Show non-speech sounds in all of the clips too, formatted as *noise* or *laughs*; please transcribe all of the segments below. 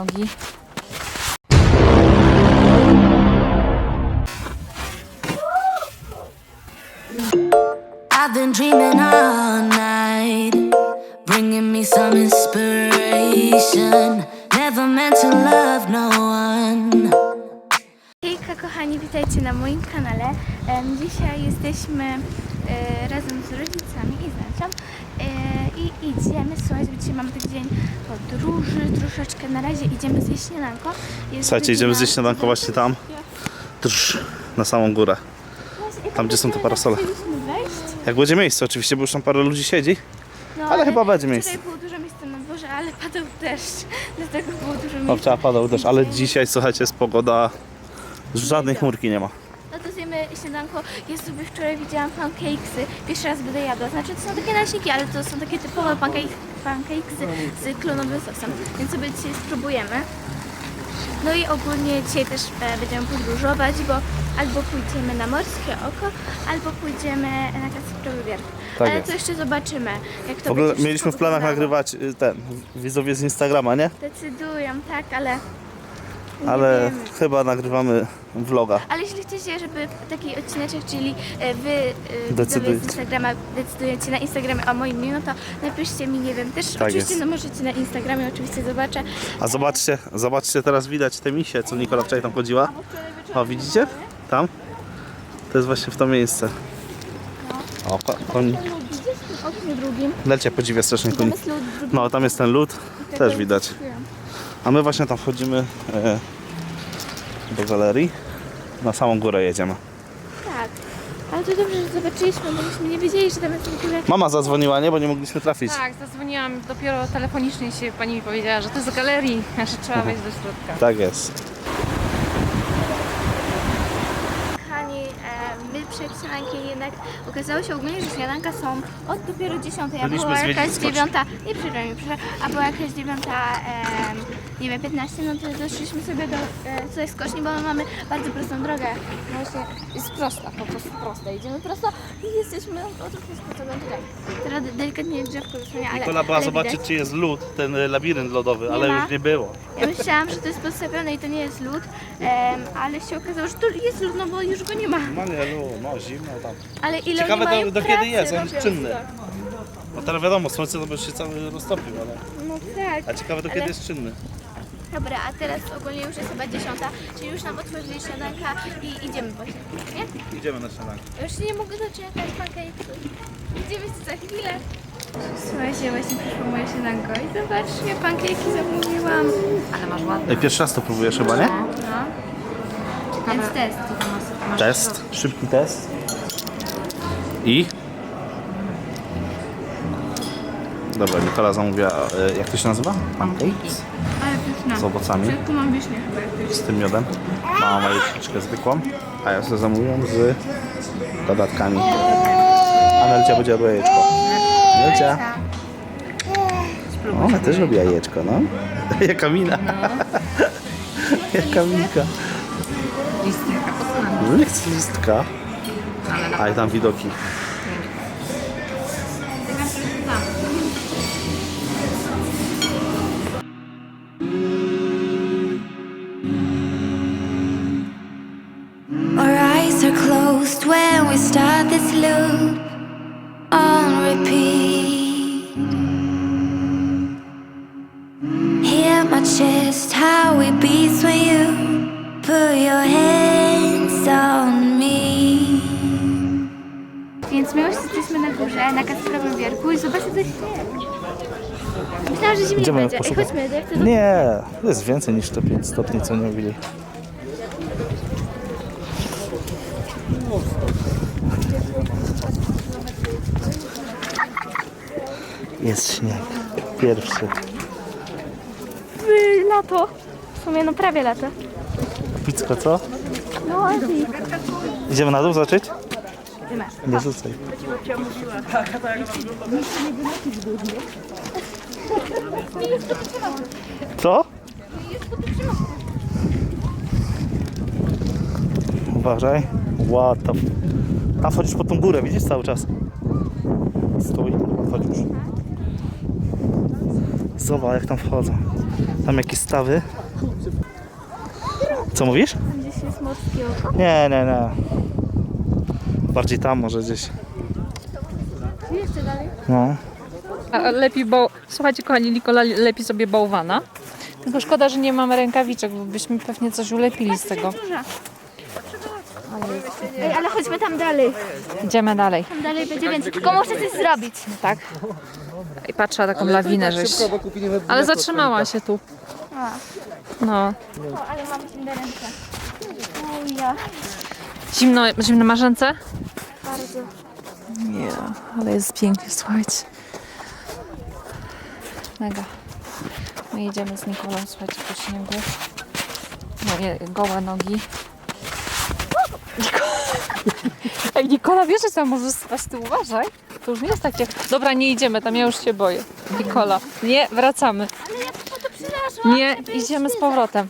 nogi. I've been dreaming all night, bringing me some inspiration. Never meant to love no one. Hejka kochani, witajcie na moim kanale. Em, Dzisiaj jesteśmy razem z rodzicami i z Nancią e, i idziemy, słuchajcie, dzisiaj mamy taki dzień podróży troszeczkę. Na razie idziemy zjeść śniadanko. Jest Słuchajcie, idziemy zjeść śniadanko właśnie tam. Drż, na samą górę. Tam, gdzie są te tak parasole. Chcieliśmy wejść. Jak będzie miejsce oczywiście, bo już tam parę ludzi siedzi. No, Ale chyba będzie miejsce. Tutaj było dużo miejsca na dworze, ale padał deszcz, *laughs* dlatego było dużo miejsca. Babcia padał też, ale dzisiaj słuchajcie, jest pogoda. Żadnej chmurki nie ma. Zjemy śniadanko. Ja sobie wczoraj widziałam pancakesy. Pierwszy raz będę jadła. Znaczy to są takie naleśniki, ale to są takie typowe pancake- pancakesy z klonowym sosem. Więc sobie dzisiaj spróbujemy. No i ogólnie dzisiaj też e, będziemy podróżować, bo albo pójdziemy na Morskie Oko, albo pójdziemy na Kasprowy Wierch. Tak ale jest. to jeszcze zobaczymy, jak to W ogóle będzie mieliśmy w wszystko planach wyglądało. nagrywać y, ten, widzowie z Instagrama, nie? Decydują, tak, ale... Ale wiemy. chyba nagrywamy vloga. Ale jeśli chcecie, żeby taki odcineczek, czyli e, wy e, widzowie Decydujcie. z Instagrama decydujecie na Instagramie o moim imieniu, to napiszcie mi, nie wiem, też Tak oczywiście jest. no możecie na Instagramie, oczywiście zobaczę. A zobaczcie, zobaczcie teraz widać te misie, co Nikola wczoraj tam chodziła. O, widzicie? Tam? To jest właśnie w to miejsce. O, pa, koni. Widzisz w tym oknie drugim? Lecie podziwia strasznie Tam koni. jest lód drugi. No, tam jest ten lód, też widać. A my właśnie tam wchodzimy e, do galerii. Na samą górę jedziemy. Tak. Ale to dobrze, że zobaczyliśmy, bo myśmy nie wiedzieli, że tam jest w ogóle... Mama zadzwoniła, nie? Bo nie mogliśmy trafić. Tak, zadzwoniłam dopiero telefonicznie się pani mi powiedziała, że to jest z galerii, że trzeba wejść do środka. Tak jest. Kochani, e, my przed jednak okazało się ogólnie, że śniadanka są od dopiero 10, a Byliśmy była jakaś skoczni. 9, nie przepraszam, nie przepraszam, a była jakaś 9, e, nie wiem, 15, no to doszliśmy sobie do e, tutaj skoczni, bo my mamy bardzo prostą drogę. Właśnie jest prosta, po prostu prosta. Idziemy prosto i jesteśmy od razu sposobem tutaj. Teraz delikatnie drzewko zasłania, ale, Nikola była ale zobaczyć, widać. czy jest lód, ten e, labirynt lodowy, ale ma. już nie było. Ja myślałam, że to jest podstawione i to nie jest lód, em, ale się okazało, że to jest lód, no bo już go nie ma. No nie, lód, no zimno tam. Ale ile Ciekawe oni mają do, do pracy kiedy jest, on jest robiąc czynny. to. No teraz wiadomo, słońce to by się cały roztopił, ale... No tak. A ciekawe do kiedy Ale- jest czynny. Dobra, a teraz ogólnie już jest chyba dziesiąta, czyli już nam otworzyli śniadanka i idziemy po śniadanku, nie? Idziemy na śniadanko. Ja Już się nie mogę doczekać pankejku. Idziemy za chwilę. Słuchajcie, właśnie przyszło moje śniadanko i zobaczcie, pankejki zamówiłam. Ale masz ładne. Ej, pierwszy raz to próbujesz chyba, nie? No. Więc test. Test, szybki test. I? Dobra, Nikola zamówiła, e, jak to się nazywa? Pancakes? Ale pyszna. Z owocami. Mam chyba. Z tym miodem. Mama ma jajeczkę zwykłą, a ja sobie zamówiłam z dodatkami. A Nelcia będzie jadła jajeczko. Nelcia. O, ona też lubi jajeczko, no. *laughs* Jaka mina. *laughs* Jaka minka. Nie chcę listka. A i tam widoki. Our eyes are closed when we start this loop on repeat. Hear my chest, how it beats when you put your hands jesteśmy na Kasprowym Wierku i zobaczcie co śnieg. Myślałam, że zimnie Idziemy będzie. Ej, poszukać. chodźmy, jak to Nie, to jest więcej niż te 5 stopni, co nie mówili. Jest śnieg. Pierwszy. Yy, lato. W sumie no prawie lato. Picko, co? No ale Idziemy na dół zobaczyć? Idziemy. Nie rzucaj. Co? Uważaj. What the... Tam wchodzisz pod tą górę, widzisz cały czas? Stój, chodź już. Zobacz jak tam wchodzą. Tam jakieś stawy. Co mówisz? Gdzieś jest morskie oko. Nie, nie, nie. Bardziej tam może gdzieś. Jeszcze dalej. No. A lepiej bał... Słuchajcie, kochani, Nikola lepi sobie bałwana. Tylko szkoda, że nie mamy rękawiczek, bo byśmy pewnie coś ulepili z tego. Ej, ale chodźmy tam dalej. Idziemy dalej. Tam dalej będzie więcej. Tylko muszę coś zrobić. Tak. I patrzę na taką lawinę, żeś. Ale zatrzymała się tu. No. O, ale mam zimne ręce. O ja. Zimno, zimno masz ręce? Bardzo. Nie, ale jest pięknie, słuchajcie. Mega. My jedziemy z Nikolą, słuchajcie, po śniegu. Moje gołe nogi. Nikola. *laughs* Ej, Nikola, wiesz, że tam może spać, ty uważaj. To już nie jest takie... Dobra, nie idziemy tam, ja już się boję. Nikola, nie, wracamy. Ale ja po to przylazłam. Nie, idziemy z powrotem.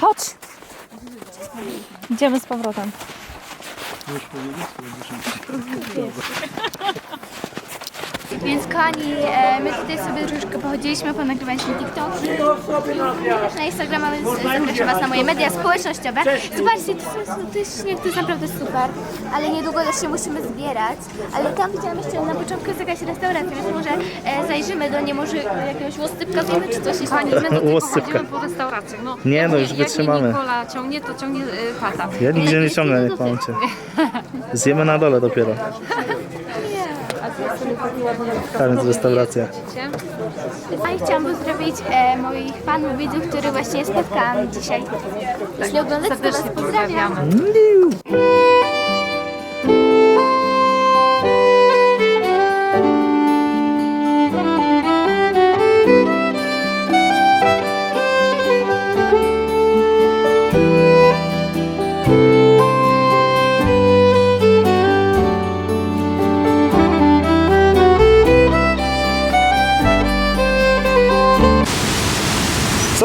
Chodź. Idziemy z powrotem. Więc kochani, e, my tutaj sobie troszeczkę pochodziliśmy, ponagrywaliśmy TikToki. Też na Instagrama, więc zapraszam Was na moje media społecznościowe. Zobaczcie, to, są, to jest śnieg, to jest naprawdę super. Ale niedługo też się musimy zbierać. Ale tam widziałam jeszcze na początku jest jakaś restauracja, więc może e, zajrzymy do niej, może jakiegoś łoscypka zjemy, czy coś. Pani, my tutaj Łosypka. pochodzimy po restauracjach. No, Nie, no, już jak nie wytrzymamy. Nikola ciągnie, to ciągnie y, pata. Ja nigdzie nie *laughs* ciągnę, nie kłamcie. Zjemy na dole dopiero. Tam jest restauracja. A i chciałam pozdrowić e, moich fanów, widzów, których właśnie spotkałam dzisiaj. Jeśli oglądacie, to Was Serdecznie pozdrawiam. pozdrawiamy.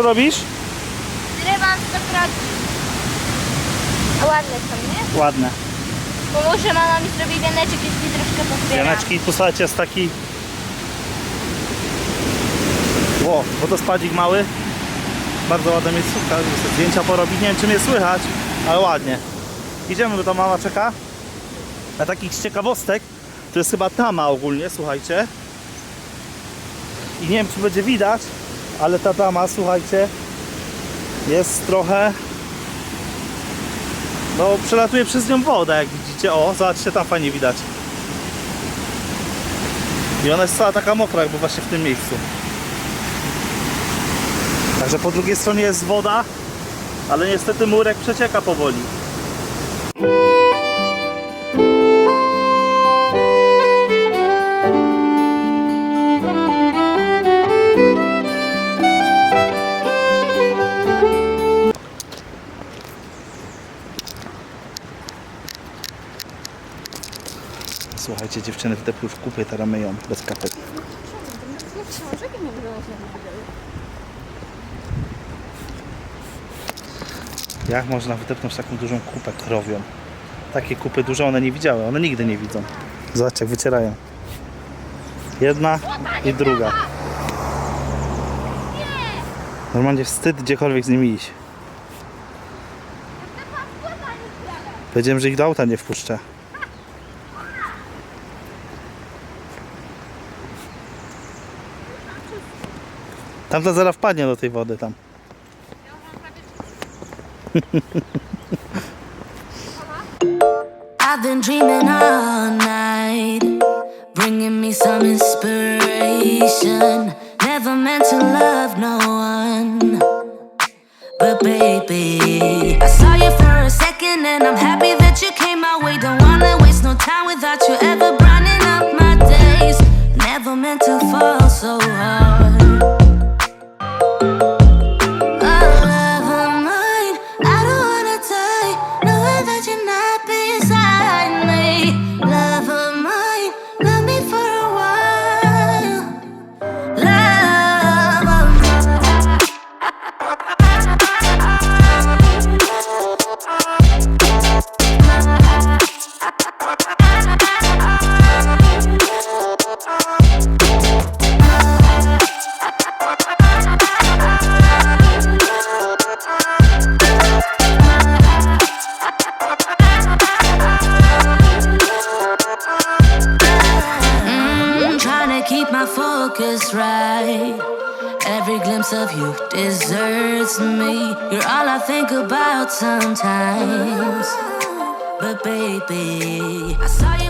Robisz? Zrywam stokroci. A ładne są, nie? Ładne. Bo może mama mi zrobi wianeczek, jeśli troszkę pozbiera. Janeczki, posłuchajcie, jest taki... Ło, wodospadzik mały. Bardzo ładne miejscówka, żeby zdjęcia porobić. Nie wiem, czy mnie słychać, ale ładnie. Idziemy, bo ta mama czeka. Na takich z ciekawostek, to jest chyba tama ogólnie, słuchajcie. I nie wiem, czy będzie widać, ale ta tama, słuchajcie, jest trochę... No, przelatuje przez nią woda, jak widzicie. O, zobaczcie, tam fajnie widać. I ona jest cała taka mokra, jakby właśnie w tym miejscu. Także po drugiej stronie jest woda, ale niestety murek przecieka powoli. Słuchajcie, dziewczyny w deplu w kupie teraz myją bez kapek. Jak można wydepnąć taką dużą kupę krowią? Takie kupy duże one nie widziały, one nigdy nie widzą. Zobacz jak wycierają. Jedna i druga. Normalnie wstyd gdziekolwiek z nimi iść. Powiedziałem, że ich do auta nie wpuszczę. Tamta zaraz wpadnie do tej wody tam. I've been dreaming all Glimpse of you deserts me. You're all I think about sometimes. But baby, I saw you